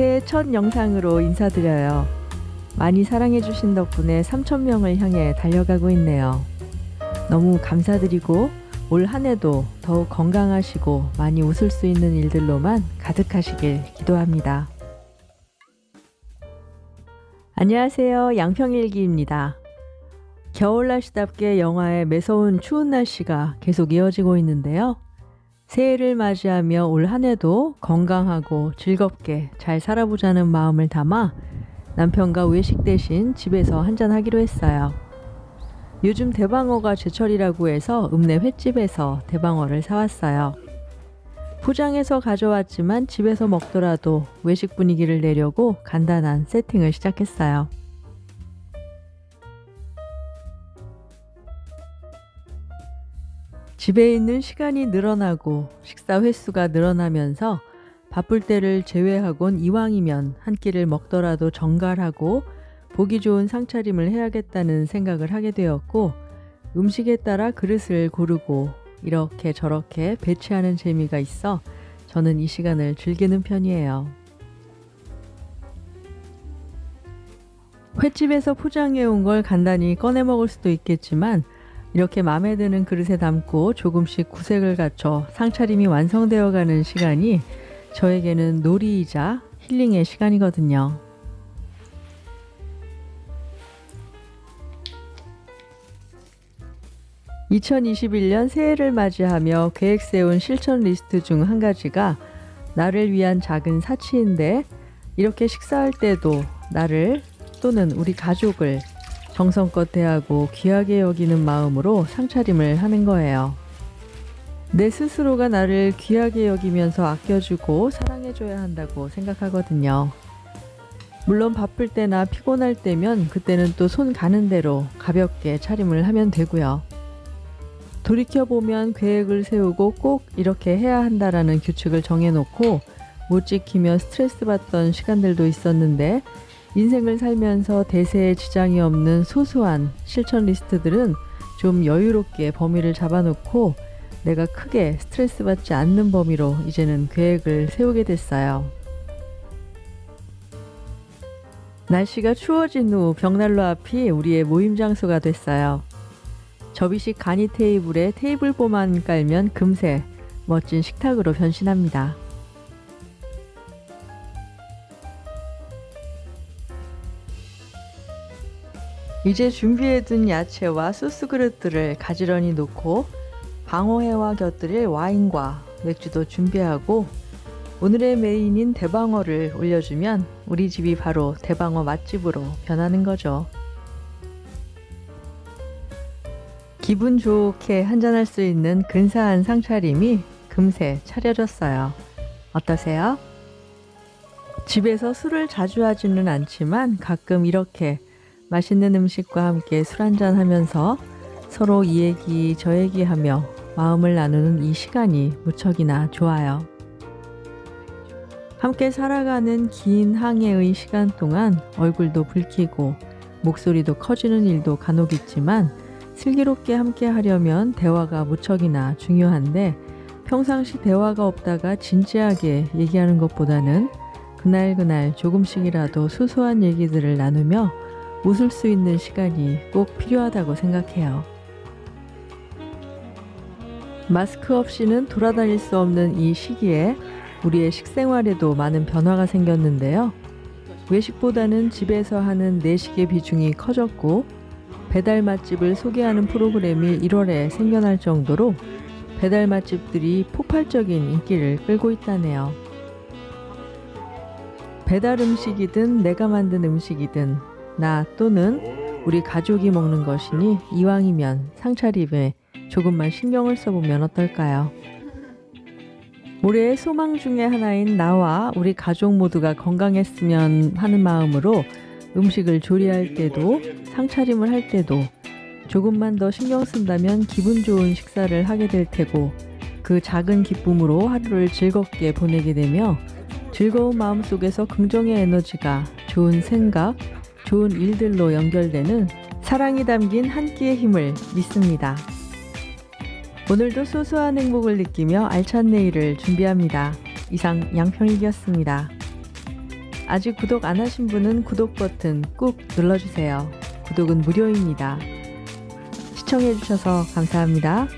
새해 첫 영상으로 인사드려요. 많이 사랑해주신 덕분에 3,000명을 향해 달려가고 있네요. 너무 감사드리고 올 한 해도 더욱 건강하시고 많이 웃을 수 있는 일들로만 가득하시길 기도합니다. 안녕하세요. 양평일기입니다. 겨울 날씨답게 영하의 매서운 추운 날씨가 계속 이어지고 있는데요. 새해를 맞이하며 올 한 해도 건강하고 즐겁게 잘 살아보자는 마음을 담아 남편과 외식 대신 집에서 한잔하기로 했어요. 요즘 대방어가 제철이라고 해서 읍내 횟집에서 대방어를 사왔어요. 포장해서 가져왔지만 집에서 먹더라도 외식 분위기를 내려고 간단한 세팅을 시작했어요. 집에 있는 시간이 늘어나고 식사 횟수가 늘어나면서 바쁠 때를 제외하곤 이왕이면 한 끼를 먹더라도 정갈하고 보기 좋은 상차림을 해야겠다는 생각을 하게 되었고 음식에 따라 그릇을 고르고 이렇게 저렇게 배치하는 재미가 있어 저는 이 시간을 즐기는 편이에요. 횟집에서 포장해 온 걸 간단히 꺼내 먹을 수도 있겠지만 이렇게 마음에 드는 그릇에 담고 조금씩 구색을 갖춰 상차림이 완성되어 가는 시간이 저에게는 놀이이자 힐링의 시간이거든요. (2021년) 새해를 맞이하며 계획 세운 실천 리스트 중 한 가지가 나를 위한 작은 사치인데 이렇게 식사할 때도 나를 또는 우리 가족을 정성껏 대하고 귀하게 여기는 마음으로 상차림을 하는 거예요. 내 스스로가 나를 귀하게 여기면서 아껴주고 사랑해줘야 한다고 생각하거든요. 물론 바쁠 때나 피곤할 때면 그때는 또 손 가는 대로 가볍게 차림을 하면 되고요. 돌이켜보면 계획을 세우고 꼭 이렇게 해야 한다라는 규칙을 정해놓고 못 지키며 스트레스 받던 시간들도 있었는데 인생을 살면서 대세에 지장이 없는 소소한 실천 리스트들은 좀 여유롭게 범위를 잡아놓고 내가 크게 스트레스 받지 않는 범위로 이제는 계획을 세우게 됐어요. 날씨가 추워진 후 벽난로 앞이 우리의 모임 장소가 됐어요. 접이식 간이 테이블에 테이블 보만 깔면 금세 멋진 식탁으로 변신합니다. 이제 준비해둔 야채와 소스 그릇들을 가지런히 놓고 방어회와 곁들일 와인과 맥주도 준비하고 오늘의 메인인 대방어를 올려주면 우리 집이 바로 대방어 맛집으로 변하는 거죠. 기분 좋게 한잔할 수 있는 근사한 상차림이 금세 차려졌어요. 어떠세요? 집에서 술을 자주 하지는 않지만 가끔 이렇게 맛있는 음식과 함께 술 한잔 하면서 서로 이 얘기 저 얘기 하며 마음을 나누는 이 시간이 무척이나 좋아요. 함께 살아가는 긴 항해의 시간 동안 얼굴도 붉히고 목소리도 커지는 일도 간혹 있지만 슬기롭게 함께 하려면 대화가 무척이나 중요한데 평상시 대화가 없다가 진지하게 얘기하는 것보다는 그날그날 조금씩이라도 소소한 얘기들을 나누며 웃을 수 있는 시간이 꼭 필요하다고 생각해요. 마스크 없이는 돌아다닐 수 없는 이 시기에 우리의 식생활에도 많은 변화가 생겼는데요. 외식보다는 집에서 하는 내식의 비중이 커졌고 배달 맛집을 소개하는 프로그램이 1월에 생겨날 정도로 배달 맛집들이 폭발적인 인기를 끌고 있다네요. 배달 음식이든 내가 만든 음식이든 나 또는 우리 가족이 먹는 것이니 이왕이면 상차림에 조금만 신경을 써보면 어떨까요? 올해의 소망 중의 하나인 나와 우리 가족 모두가 건강했으면 하는 마음으로 음식을 조리할 때도 상차림을 할 때도 조금만 더 신경 쓴다면 기분 좋은 식사를 하게 될 테고 그 작은 기쁨으로 하루를 즐겁게 보내게 되며 즐거운 마음 속에서 긍정의 에너지가 좋은 생각, 좋은 일들로 연결되는 사랑이 담긴 한 끼의 힘을 믿습니다. 오늘도 소소한 행복을 느끼며 알찬 내일을 준비합니다. 이상 양평일기였습니다. 아직 구독 안 하신 분은 구독 버튼 꾹 눌러주세요. 구독은 무료입니다. 시청해주셔서 감사합니다.